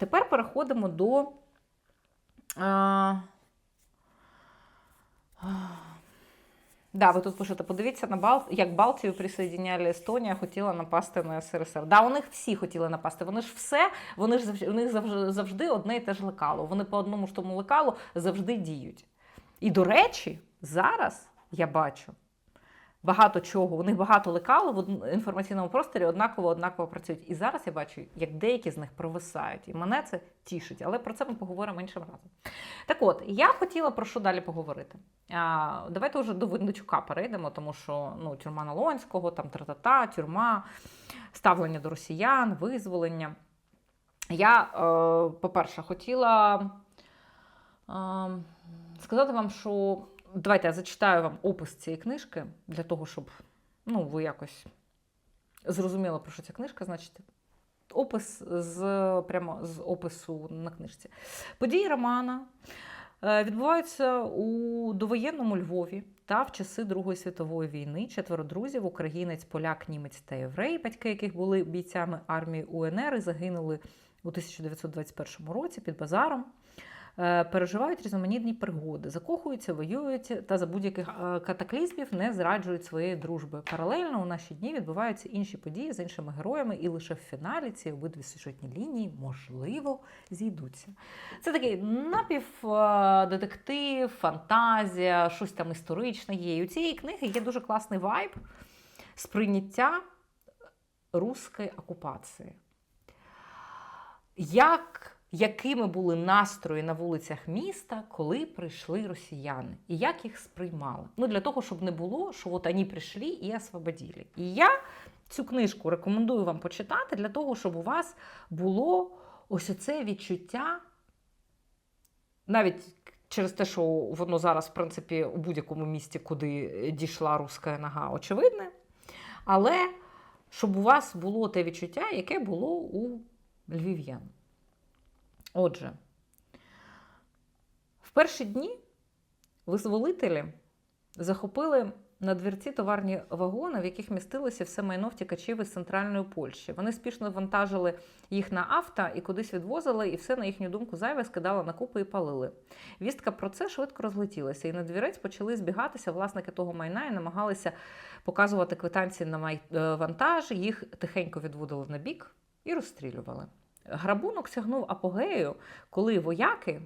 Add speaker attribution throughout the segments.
Speaker 1: тепер переходимо до. А, Да, ви тут пишете, подивіться на Бал, як Балтію присоединяли Естонія, хотіла напасти на СРСР. Да, у них всі хотіли напасти. Вони ж все, вони ж завжди, у них завжди, завжди одне і те ж лекало. Вони по одному ж тому лекалу завжди діють. І до речі, зараз я бачу багато чого. У них багато лекал в інформаційному просторі однаково однаково працюють. І зараз я бачу, як деякі з них провисають. І мене це тішить. Але про це ми поговоримо іншим разом. Так от, я хотіла про що далі поговорити. А, давайте вже до Винничука перейдемо, тому що ну, тюрма Налонського, там тра-та-та, тюрма, ставлення до росіян, визволення. Я, е, по-перше, хотіла е, сказати вам, що давайте я зачитаю вам опис цієї книжки для того, щоб ну, ви якось зрозуміли, про що ця книжка, значить. Опис з прямо з опису на книжці. Події романа е, відбуваються у довоєнному Львові та в часи Другої світової війни. Четверо друзів: українець, поляк, німець та єврей, батьки яких були бійцями армії УНР і загинули у 1921 році під базаром. Е, Переживають різноманітні пригоди, закохуються, воюють та за будь-яких е, катаклізмів не зраджують своєї дружби. Паралельно у наші дні відбуваються інші події з іншими героями, і лише в фіналі ці обидві сюжетні лінії можливо зійдуться. Це такий напівдетектив, фантазія, щось там історичне є. І у цієї книги є дуже класний вайб сприйняття руської окупації. Як, якими були настрої на вулицях міста, коли прийшли росіяни, і як їх сприймали? Ну, для того, щоб не було, що от вони прийшли і освободили. І я цю книжку рекомендую вам почитати для того, щоб у вас було ось оце відчуття, навіть через те, що воно зараз, в принципі, у будь-якому місті, куди дійшла руська нога, очевидне. Але щоб у вас було те відчуття, яке було у львів'ян. Отже, в перші дні визволителі захопили на двірці товарні вагони, в яких містилося все майно втікачів із центральної Польщі. Вони спішно вантажили їх на авто і кудись відвозили, і все, на їхню думку, зайве скидали на купи і палили. Вістка про це швидко розлетілася, і на двірець почали збігатися власники того майна і намагалися показувати квитанції на е, вантаж. Їх тихенько відводили на бік і розстрілювали. Грабунок сягнув апогею, коли вояки,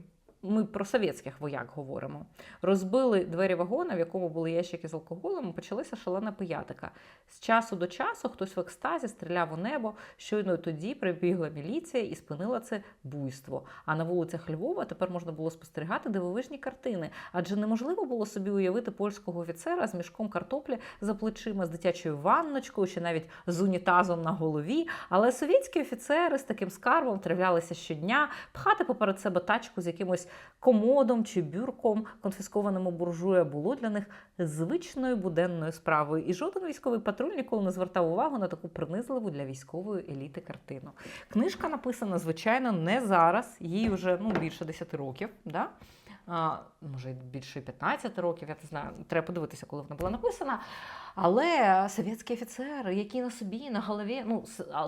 Speaker 1: ми про совєтських вояк говоримо, розбили двері вагона, в якому були ящики з алкоголем, і почалася шалена пиятика. З часу до часу хтось в екстазі стріляв у небо. Щойно тоді прибігла міліція і спинила це буйство. А на вулицях Львова тепер можна було спостерігати дивовижні картини, адже неможливо було собі уявити польського офіцера з мішком картоплі за плечима, з дитячою ванночкою чи навіть з унітазом на голові. Але совєтські офіцери з таким скарбом тривлялися щодня пхати поперед себе тачку з якимось комодом чи бюрком, конфіскованим у буржуя, було для них звичною буденною справою. І жоден військовий патруль ніколи не звертав увагу на таку принизливу для військової еліти картину. Книжка написана, звичайно, не зараз, їй вже ну, більше 10 років. Да? Може, більше 15 років, я не знаю, треба подивитися, коли вона була написана. Але совєтські офіцери, які на собі, на голові, ну,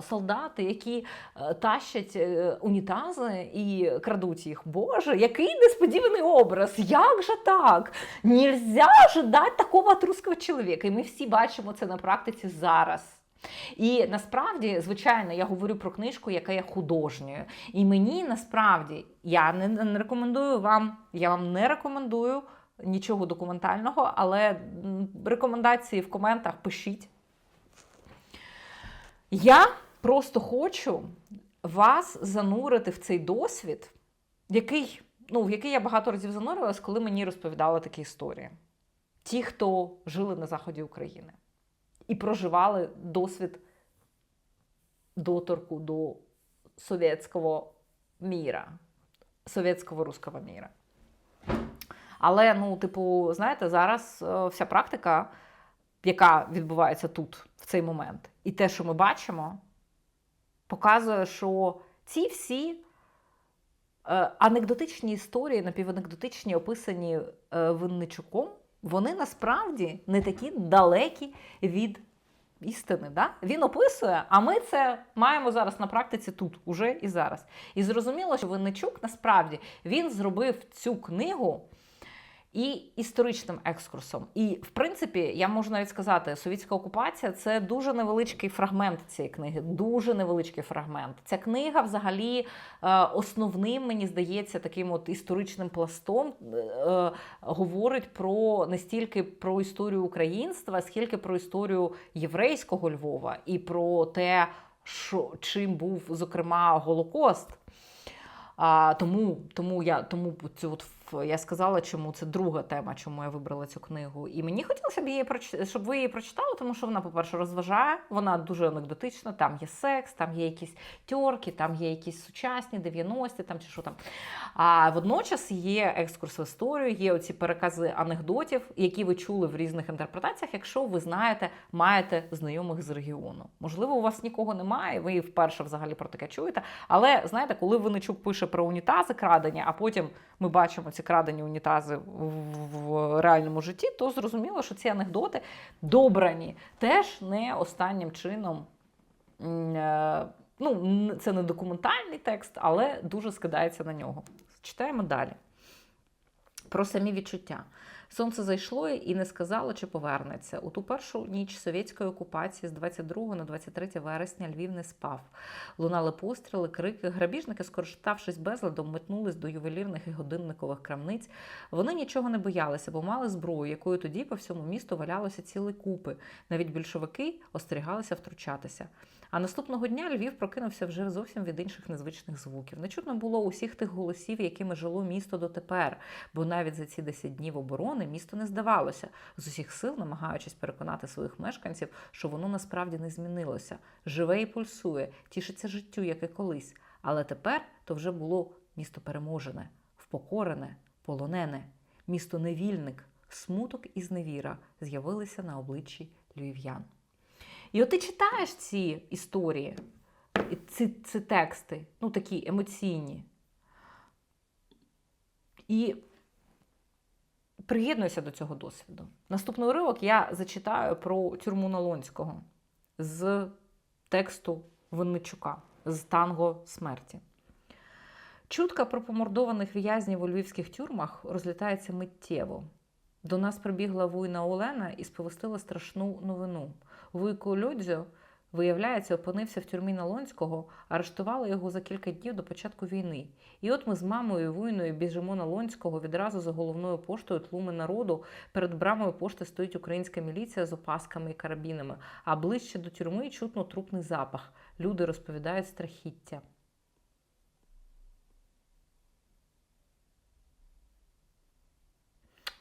Speaker 1: солдати, які е, тащать е, унітази і крадуть їх. Боже, який несподіваний образ! Як же так? Нельзя ожидати такого от чоловіка. І ми всі бачимо це на практиці зараз. І насправді, звичайно, я говорю про книжку, яка є художньою. І мені насправді я не, не рекомендую вам, я вам не рекомендую нічого документального, але рекомендації в коментах пишіть. Я просто хочу вас занурити в цей досвід, який, ну, в який я багато разів занурювалась, коли мені розповідали такі історії. Ті, хто жили на заході України і проживали досвід доторку до совєтського міра, совєтського руського міра. Але, ну, типу, знаєте, зараз е, вся практика, яка відбувається тут, в цей момент, і те, що ми бачимо, показує, що ці всі е, анекдотичні історії, напіванекдотичні, описані е, Винничуком, вони насправді не такі далекі від істини. Да? Він описує, а ми це маємо зараз на практиці тут, уже і зараз. І зрозуміло, що Винничук насправді він зробив цю книгу. І історичним екскурсом. І, в принципі, я можу навіть сказати, совітська окупація це дуже невеличкий фрагмент цієї книги. Дуже невеличкий фрагмент. Ця книга, взагалі, е, основним, мені здається, таким от історичним пластом е, говорить про не стільки про історію українства, скільки про історію єврейського Львова і про те, що чим був зокрема Голокост. А, Тому тому я тому цю от я сказала, чому це друга тема, чому я вибрала цю книгу. І мені хотілося б її щоб ви її прочитали, тому що вона, по-перше, розважає, вона дуже анекдотична. Там є секс, там є якісь тьорки, там є якісь сучасні 90-ті, там чи що там. А водночас є екскурс в історію, є оці перекази анекдотів, які ви чули в різних інтерпретаціях, якщо ви знаєте, маєте знайомих з регіону. Можливо, у вас нікого немає, ви вперше взагалі про таке чуєте. Але знаєте, коли Винничук пише про унітази крадення, а потім ми бачимо ці крадені унітази в реальному житті, то зрозуміло, що ці анекдоти добрані теж не останнім чином. Е, ну, це не документальний текст, але дуже скидається на нього. Читаємо далі. Про самі відчуття. Сонце зайшло і не сказало, чи повернеться. У ту першу ніч совєтської окупації з 22 на 23 вересня Львів не спав. Лунали постріли, крики. Грабіжники, скориставшись безладом, метнулись до ювелірних і годинникових крамниць. Вони нічого не боялися, бо мали зброю, якою тоді по всьому місту валялося цілі купи. Навіть більшовики остерігалися втручатися. А наступного дня Львів прокинувся вже зовсім від інших незвичних звуків. Не чутно було усіх тих голосів, якими жило місто дотепер, бо навіть за ці 10 днів оборони місто не здавалося, з усіх сил намагаючись переконати своїх мешканців, що воно насправді не змінилося, живе і пульсує, тішиться життю, як і колись. Але тепер то вже було місто переможене, впокорене, полонене, місто невільник, смуток і зневіра з'явилися на обличчі львів'ян. І от ти читаєш ці історії, ці, ці тексти, ну такі емоційні. І приєднуюся до цього досвіду. Наступний уривок я зачитаю про тюрму Налонського з тексту Винничука з танго смерті. Чутка про помордованих в'язнів у львівських тюрмах розлітається миттєво. До нас прибігла вуйна Олена і сповістила страшну новину. Вуйко Людзьо, виявляється, опинився в тюрмі Налонського, арештували його за кілька днів до початку війни. І от ми з мамою вуйною біжимо на Лонського відразу за головною поштою тлуми народу. Перед брамою пошти стоїть українська міліція з опасками і карабінами, а ближче до тюрми чутно трупний запах. Люди розповідають страхіття.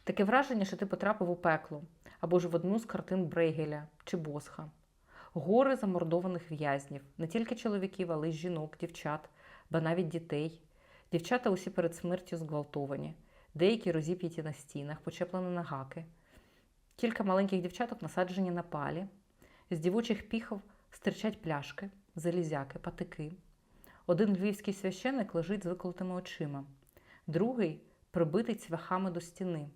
Speaker 1: Таке враження, що ти потрапив у пекло або ж в одну з картин Брейгеля чи Босха. Гори замордованих в'язнів, не тільки чоловіків, але й жінок, дівчат, ба навіть дітей. Дівчата усі перед смертю зґвалтовані, деякі розіп'яті на стінах, почеплені на гаки. Кілька маленьких дівчаток насаджені на палі, з дівочих піхов стирчать пляшки, залізяки, патики. Один львівський священик лежить з виколотими очима, другий прибитий цвяхами до стіни.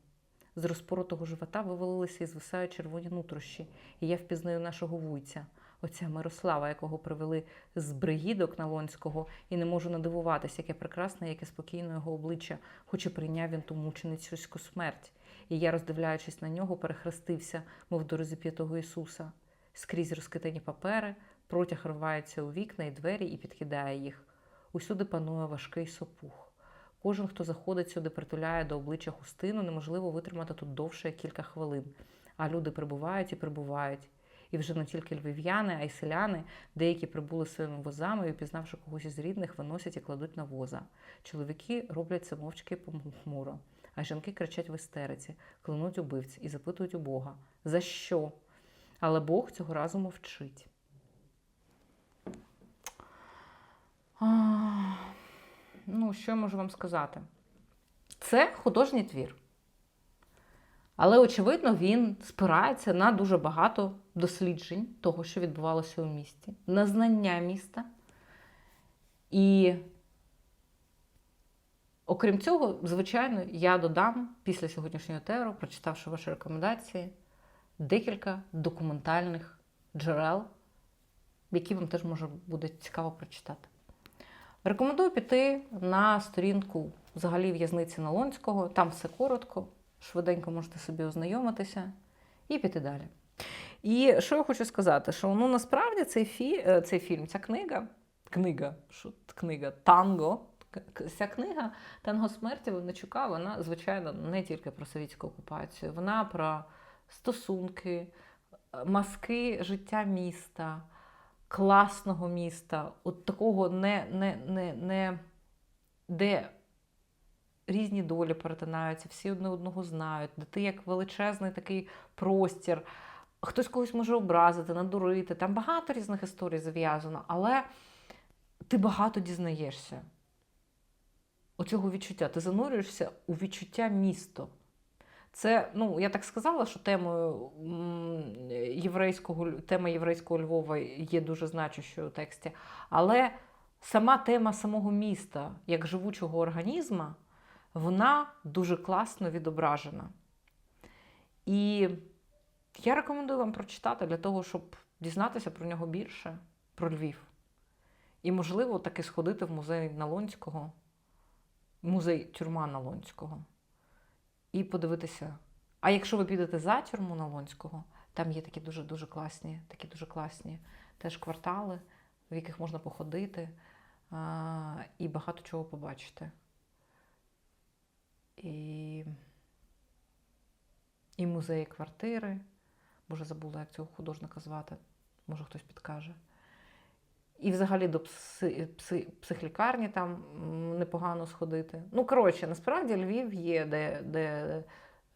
Speaker 1: З розпоротого живота вивалилися і звисають червоні нутрощі, і я впізнаю нашого вуйця, отця Мирослава, якого привели з бригідок Налонського, і не можу надивуватися, яке прекрасне, яке спокійне його обличчя, хоч і прийняв він ту мученицьку смерть. І я, роздивляючись на нього, перехрестився, мов до розіп'ятого Ісуса. Скрізь розкитані папери, протяг рвається у вікна і двері і підкидає їх. Усюди панує важкий сопух. Кожен, хто заходить сюди, притуляє до обличчя хустину, неможливо витримати тут довше кілька хвилин. А люди прибувають і прибувають. І вже не тільки львів'яни, а й селяни, деякі прибули своїми возами і, пізнавши когось із рідних, виносять і кладуть на воза. Чоловіки роблять це мовчки похмуро, а жінки кричать в істериці, клянуть убивць і запитують у Бога за що? Але Бог цього разу мовчить. Ну, що я можу вам сказати? Це художній твір. Але, очевидно, він спирається на дуже багато досліджень того, що відбувалося у місті, на знання міста. І, окрім цього, звичайно, я додам після сьогоднішнього теру, прочитавши ваші рекомендації, декілька документальних джерел, які вам теж може буде цікаво прочитати. Рекомендую піти на сторінку взагалі в'язниці Налонського. Там все коротко, швиденько можете собі ознайомитися і піти далі. І що я хочу сказати, що ну насправді цей, фі, е, цей фільм, ця книга, книга, що книга Танго. Ця книга Танго смерті Винничука, вона, звичайно, не тільки про совєтську окупацію, вона про стосунки, маски життя міста, класного міста, от такого не, не, не, не де різні долі перетинаються, всі одне одного знають, де ти як величезний такий простір. Хтось когось може образити, надурити. Там багато різних історій зав'язано, але ти багато дізнаєшся. Оцього відчуття. Ти занурюєшся у відчуття місто. Це, ну, я так сказала, що темою єврейського, тема єврейського Львова є дуже значущою у тексті. Але сама тема самого міста, як живучого організма, вона дуже класно відображена. І я рекомендую вам прочитати для того, щоб дізнатися про нього більше, про Львів. І, можливо, таки сходити в музей Налонського, музей тюрма Налонського, і подивитися. А якщо ви підете за тюрму Налонського, там є такі дуже дуже класні, такі дуже класні теж квартали, в яких можна походити а, і багато чого побачити. І, і музеї квартири. Боже, забула, як цього художника звати. Може, хтось підкаже. І взагалі до пси, пси, психлікарні там непогано сходити. Ну, коротше, насправді Львів є, де, де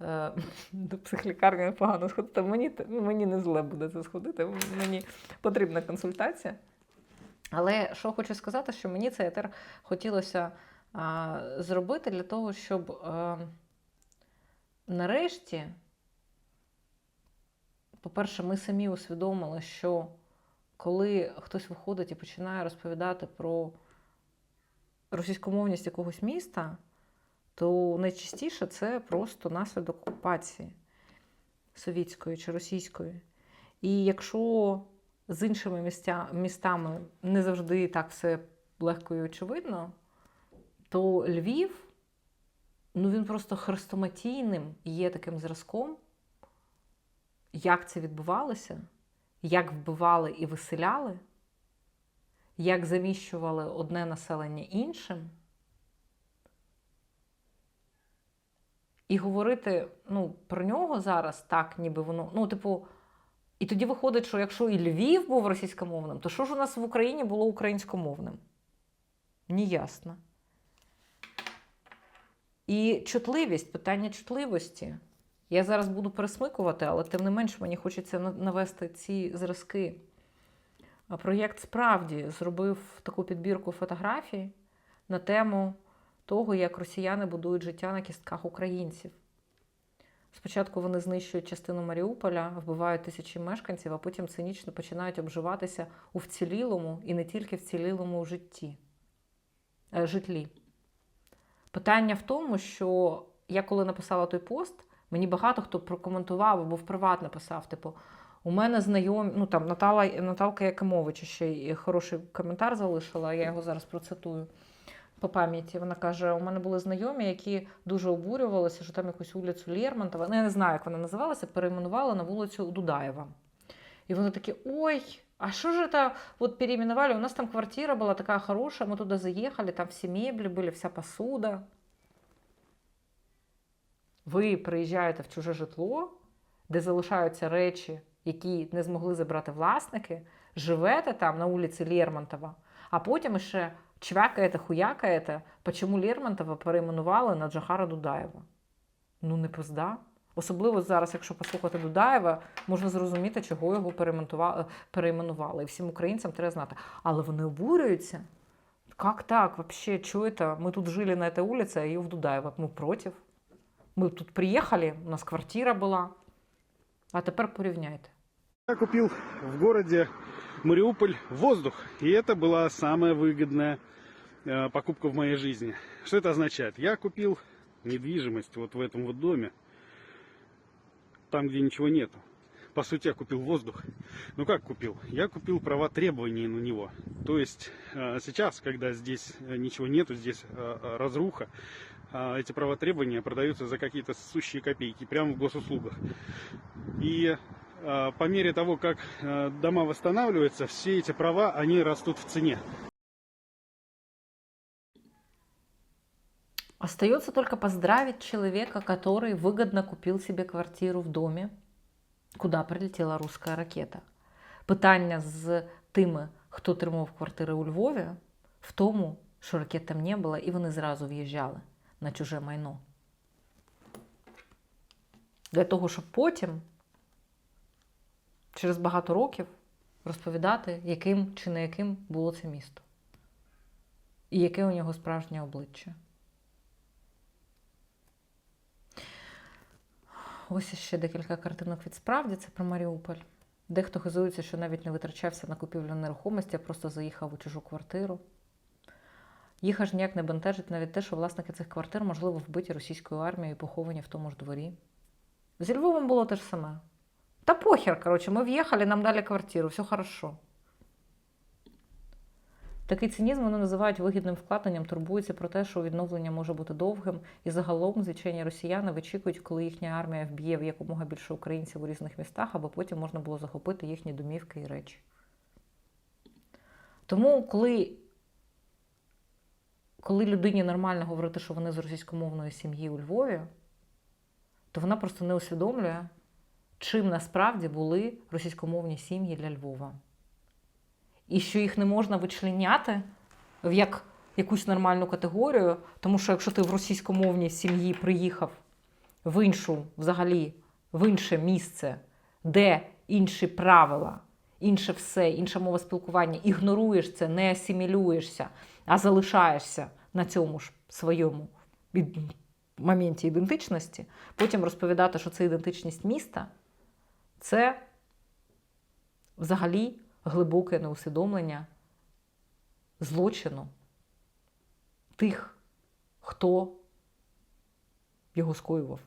Speaker 1: е, до психлікарні непогано сходити. Мені, мені не зле буде це сходити, мені потрібна консультація. Але що хочу сказати, що мені цей етер хотілося а, зробити для того, щоб а, нарешті, по-перше, ми самі усвідомили, що коли хтось виходить і починає розповідати про російськомовність якогось міста, то найчастіше це просто наслідок окупації совітської чи російської. І якщо з іншими містя, містами не завжди так все легко і очевидно, то Львів, ну він просто хрестоматійним є таким зразком, як це відбувалося, як вбивали і виселяли, як заміщували одне населення іншим. І говорити ну, про нього зараз так, ніби воно, ну, типу, і тоді виходить, що якщо і Львів був російськомовним, то що ж у нас в Україні було українськомовним? Неясно. І чутливість, питання чутливості. Я зараз буду пересмикувати, але тим не менш мені хочеться навести ці зразки. Проєкт справді зробив таку підбірку фотографій на тему того, як росіяни будують життя на кістках українців. Спочатку вони знищують частину Маріуполя, вбивають тисячі мешканців, а потім цинічно починають обживатися у вцілілому і не тільки вцілілому житті, е, житлі. Питання в тому, що я коли написала той пост, мені багато хто прокоментував або в приват написав, типу, у мене знайомі, ну там Натала, Наталка Якимович ще й хороший коментар залишила, я його зараз процитую по пам'яті. Вона каже: у мене були знайомі, які дуже обурювалися, що там якусь вулицю Лермонтова, ну я не знаю, як вона називалася, перейменували на вулицю Дудаєва. І вони такі: ой, а що ж это вот переименовали? У нас там квартира была такая хорошая, мы туда заехали, там все мебли были, вся посуда. Ви приїжджаєте в чуже житло, де залишаються речі, які не змогли забрати власники, живете там на вулиці Лермонтова, а потім ще чвякаєте, хуякаєте, почому Лермонтова перейменували на Джахара Дудаєва. Ну, не пизда. Особливо зараз, якщо послухати Дудаєва, можна зрозуміти, чого його перейменували, перейменували. І всім українцям треба знати. Але вони обурюються. Как так? Вообще, что это? Мы тут жили на этой улице, а ее в Дудаево. Мы против. Ми тут приїхали, у нас квартира була. А тепер порівняйте.
Speaker 2: Я купил в городе Мариуполь воздух, и это была самая выгодная э, покупка в моей жизни. Что это означает? Я купил недвижимость вот в этом вот доме, там, где ничего нету. по сути, я купил воздух. Ну как купил? Я купил права требований на него. То есть э, сейчас, когда здесь э, ничего нету, здесь разруха, эти права требования продаются за какие-то сущие копейки, прямо в госуслугах. И э, по мере того, как э, дома восстанавливаются, все эти права, они растут в цене.
Speaker 1: Остается только поздравить человека, который выгодно купил себе квартиру в домі, куди прилетіла руська ракета. Питання з тими, хто отримав квартири у Львові, в тому, що ракет там не було, і вони зразу в'їжджали На чуже майно. Для того, щоб потім, через багато років, розповідати, яким чи не яким було це місто. І яке у нього справжнє обличчя. Ось ще декілька картинок від справді, це про Маріуполь. Дехто хизується, що навіть не витрачався на купівлю нерухомості, а просто заїхав у чужу квартиру. Їх аж ніяк не бентежить навіть те, що власники цих квартир, можливо, вбиті російською армією і поховані в тому ж дворі. Зі Львовом було те ж саме. Та похер, коротше, ми в'їхали, нам дали квартиру, все хорошо. Такий цинізм вони називають вигідним вкладенням, турбуються про те, що відновлення може бути довгим, і загалом звичайні росіяни вичікують, коли їхня армія вб'є в якомога більше українців у різних містах, аби потім можна було захопити їхні домівки і речі. Тому, коли, коли людині нормально говорити, що вони з російськомовної сім'ї у Львові, то вона просто не усвідомлює, чим насправді були російськомовні сім'ї для Львова. І що їх не можна вичленяти в як якусь нормальну категорію, тому що якщо ти в російськомовній сім'ї приїхав в іншу, взагалі, в інше місце, де інші правила, інше все, інша мова спілкування, ігноруєш це, не асимілюєшся, а залишаєшся на цьому ж своєму моменті ідентичності, потім розповідати, що це ідентичність міста, це взагалі глибоке неусвідомлення злочину тих, хто його скоював.